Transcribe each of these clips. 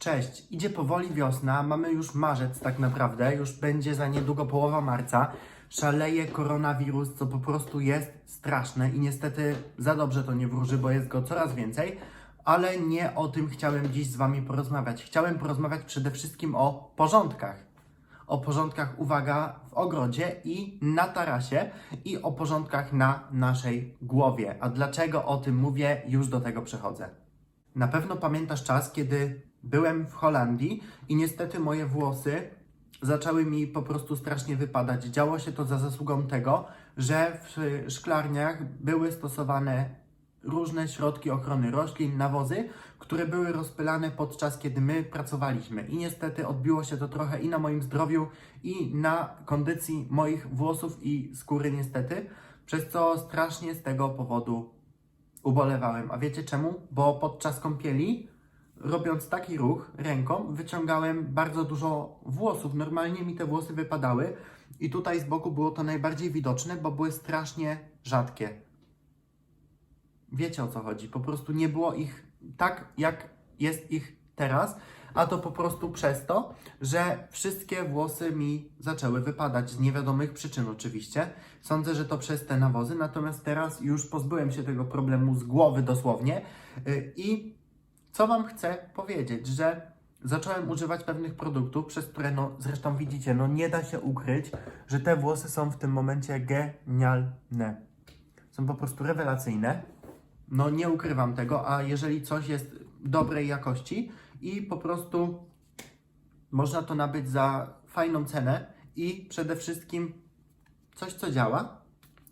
Cześć, idzie powoli wiosna, mamy już marzec tak naprawdę, już będzie za niedługo połowa marca. Szaleje koronawirus, co po prostu jest straszne i niestety za dobrze to nie wróży, bo jest go coraz więcej, ale nie o tym chciałem dziś z Wami porozmawiać. Chciałem porozmawiać przede wszystkim o porządkach. O porządkach, uwaga, w ogrodzie i na tarasie i o porządkach na naszej głowie. A dlaczego o tym mówię, już do tego przechodzę. Na pewno pamiętasz czas, kiedy byłem w Holandii i niestety moje włosy zaczęły mi po prostu strasznie wypadać. Działo się to za zasługą tego, że w szklarniach były stosowane różne środki ochrony roślin, nawozy, które były rozpylane podczas kiedy my pracowaliśmy. I niestety odbiło się to trochę i na moim zdrowiu, i na kondycji moich włosów i skóry niestety, przez co strasznie z tego powodu ubolewałem. A wiecie czemu? Bo podczas kąpieli, robiąc taki ruch ręką, wyciągałem bardzo dużo włosów. Normalnie mi te włosy wypadały i tutaj z boku było to najbardziej widoczne, bo były strasznie rzadkie. Wiecie o co chodzi? Po prostu nie było ich tak, jak jest ich teraz, a to po prostu przez to, że wszystkie włosy mi zaczęły wypadać z niewiadomych przyczyn oczywiście. Sądzę, że to przez te nawozy, natomiast teraz już pozbyłem się tego problemu z głowy dosłownie Yy, i co Wam chcę powiedzieć, że zacząłem używać pewnych produktów, przez które no zresztą widzicie, no nie da się ukryć, że te włosy są w tym momencie genialne. Są po prostu rewelacyjne. No nie ukrywam tego, a jeżeli coś jest dobrej jakości i po prostu można to nabyć za fajną cenę i przede wszystkim coś, co działa,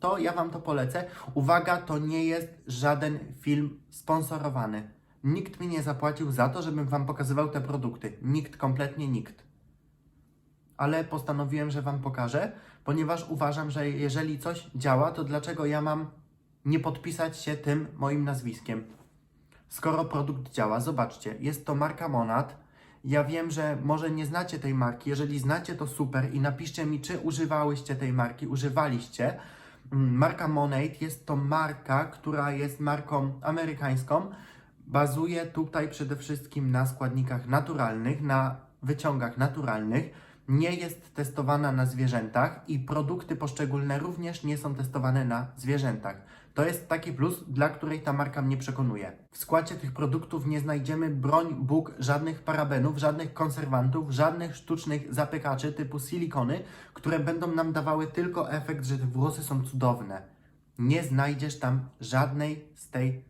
to ja Wam to polecę. Uwaga, to nie jest żaden film sponsorowany. Nikt mi nie zapłacił za to, żebym Wam pokazywał te produkty. Nikt, kompletnie nikt. Ale postanowiłem, że Wam pokażę, ponieważ uważam, że jeżeli coś działa, to dlaczego ja mam nie podpisać się tym moim nazwiskiem? Skoro produkt działa, zobaczcie, jest to marka Monat. Ja wiem, że może nie znacie tej marki. Jeżeli znacie, to super i napiszcie mi, czy używałyście tej marki, używaliście. Mm, Marka Monate jest to marka, która jest marką amerykańską. Bazuje tutaj przede wszystkim na składnikach naturalnych, na wyciągach naturalnych. Nie jest testowana na zwierzętach i produkty poszczególne również nie są testowane na zwierzętach. To jest taki plus, dla której ta marka mnie przekonuje. W składzie tych produktów nie znajdziemy broń Bóg żadnych parabenów, żadnych konserwantów, żadnych sztucznych zapykaczy typu silikony, które będą nam dawały tylko efekt, że te włosy są cudowne. Nie znajdziesz tam żadnej z tej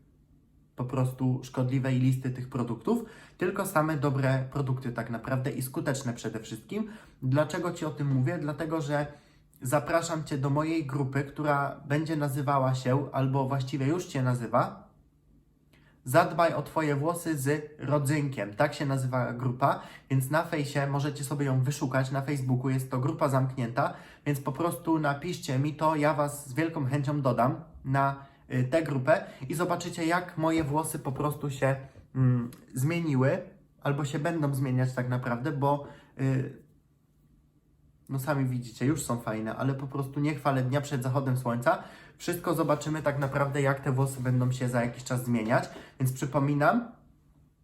po prostu szkodliwej listy tych produktów, tylko same dobre produkty tak naprawdę i skuteczne przede wszystkim. Dlaczego Ci o tym mówię? Dlatego, że zapraszam Cię do mojej grupy, która będzie nazywała się, albo właściwie już Cię nazywa, Zadbaj o Twoje włosy z rodzynkiem. Tak się nazywa grupa, więc na fejsie możecie sobie ją wyszukać. Na Facebooku jest to grupa zamknięta, więc po prostu napiszcie mi to, ja Was z wielką chęcią dodam na tę grupę i zobaczycie, jak moje włosy po prostu się mm, zmieniły, albo się będą zmieniać tak naprawdę, bo y, no sami widzicie, już są fajne, ale po prostu nie chwalę dnia przed zachodem słońca. Wszystko zobaczymy tak naprawdę, jak te włosy będą się za jakiś czas zmieniać. Więc przypominam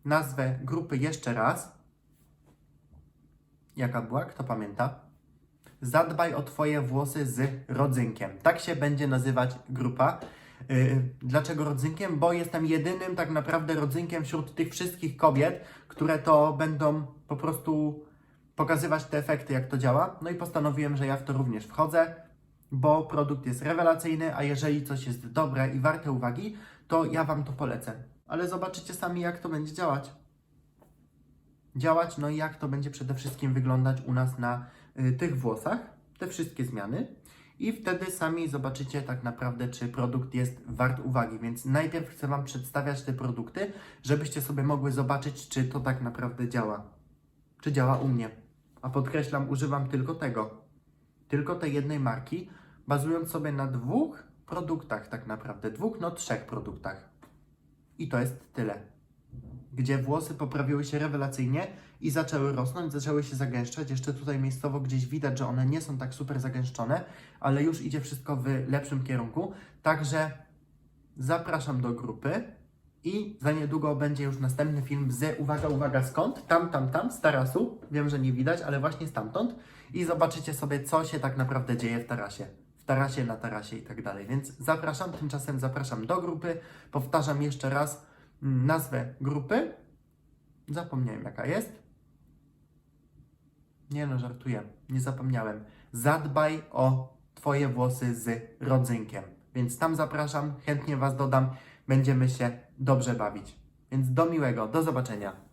nazwę grupy jeszcze raz. Jaka była? Kto pamięta? Zadbaj o Twoje włosy z rodzynkiem. Tak się będzie nazywać grupa. Yy, dlaczego rodzynkiem? Bo jestem jedynym tak naprawdę rodzynkiem wśród tych wszystkich kobiet, które to będą po prostu pokazywać te efekty, jak to działa. No i postanowiłem, że ja w to również wchodzę, bo produkt jest rewelacyjny, a jeżeli coś jest dobre i warte uwagi, to ja Wam to polecę. Ale zobaczycie sami, jak to będzie działać. Działać, no i jak to będzie przede wszystkim wyglądać u nas na y, tych włosach, te wszystkie zmiany. I wtedy sami zobaczycie tak naprawdę, czy produkt jest wart uwagi. Więc najpierw chcę Wam przedstawiać te produkty, żebyście sobie mogły zobaczyć, czy to tak naprawdę działa. Czy działa u mnie. A podkreślam, używam tylko tego. Tylko tej jednej marki, bazując sobie na dwóch produktach tak naprawdę. Dwóch, no trzech produktach. I to jest tyle. Gdzie włosy poprawiły się rewelacyjnie i zaczęły rosnąć, zaczęły się zagęszczać. Jeszcze tutaj miejscowo gdzieś widać, że one nie są tak super zagęszczone, ale już idzie wszystko w lepszym kierunku. Także zapraszam do grupy I za niedługo będzie już następny film z, uwaga, uwaga, skąd? Tam, tam, tam, z tarasu. Wiem, że nie widać, ale właśnie stamtąd. I zobaczycie sobie, co się tak naprawdę dzieje w tarasie. W tarasie, na tarasie i tak dalej. Więc zapraszam, tymczasem zapraszam do grupy. Powtarzam jeszcze raz nazwę grupy. Zapomniałem, jaka jest. Nie no, żartuję. Nie zapomniałem. Zadbaj o Twoje włosy z rodzynkiem. Więc tam zapraszam, chętnie Was dodam. Będziemy się dobrze bawić. Więc do miłego, do zobaczenia.